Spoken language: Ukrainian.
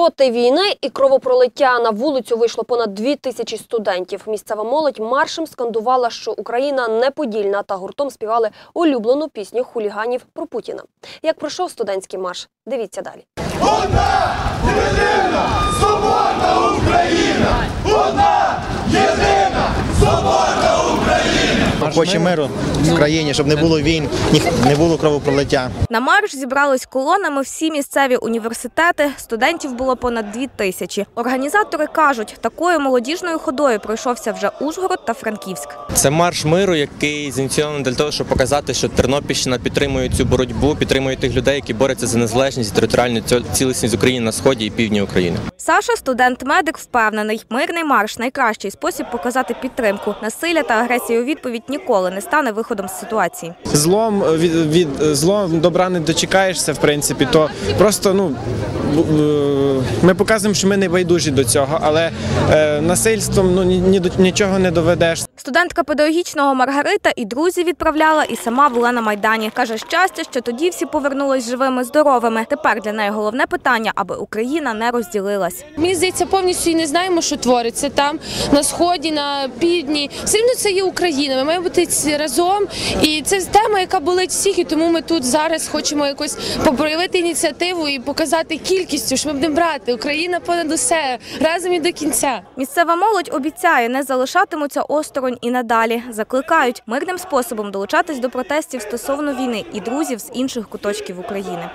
Проти війни і кровопролиття на вулицю вийшло понад дві тисячі студентів. Місцева молодь маршем скандувала, що Україна неподільна та гуртом співали улюблену пісню хуліганів про Путіна. Як пройшов студентський марш? Дивіться далі. Одна єдина соборна Україна! Одна єдина соборна Україна! Хоче миру в країні, щоб не було війн, не було кровопролиття. На марш зібрались колонами всі місцеві університети. Студентів було понад дві тисячі. Організатори кажуть, такою молодіжною ходою пройшовся вже Ужгород та Франківськ. Це марш миру, який зініційований для того, щоб показати, що Тернопільщина підтримує цю боротьбу, підтримує тих людей, які борються за незалежність і територіальну цілісність України на сході і півдні України. Саша, студент-медик, впевнений, мирний марш найкращий спосіб показати підтримку. Насилля та агресія у відповідь ніколи не стане виходом з ситуації. злом від, від злом добра не дочекаєшся, в принципі, то просто ну е, ми показуємо, що ми не байдужі до цього, але е, насильством ну ні, ні нічого не доведеш. Студентка педагогічного Маргарита і друзі відправляла, і сама була на майдані. каже, щастя, що тоді всі повернулись живими, здоровими. Тепер для неї головне питання, аби Україна не розділилась. Мені здається, повністю і не знаємо, що твориться там на сході, на півдні. Все одно це є Україна. Ми маємо бути разом. І це тема, яка болить всіх. І тому ми тут зараз хочемо якось проявити ініціативу і показати кількістю, що ми будемо брати Україна понад усе разом і до кінця. Місцева молодь обіцяє, не залишатимуться осторонь і надалі. Закликають мирним способом долучатись до протестів стосовно війни і друзів з інших куточків України.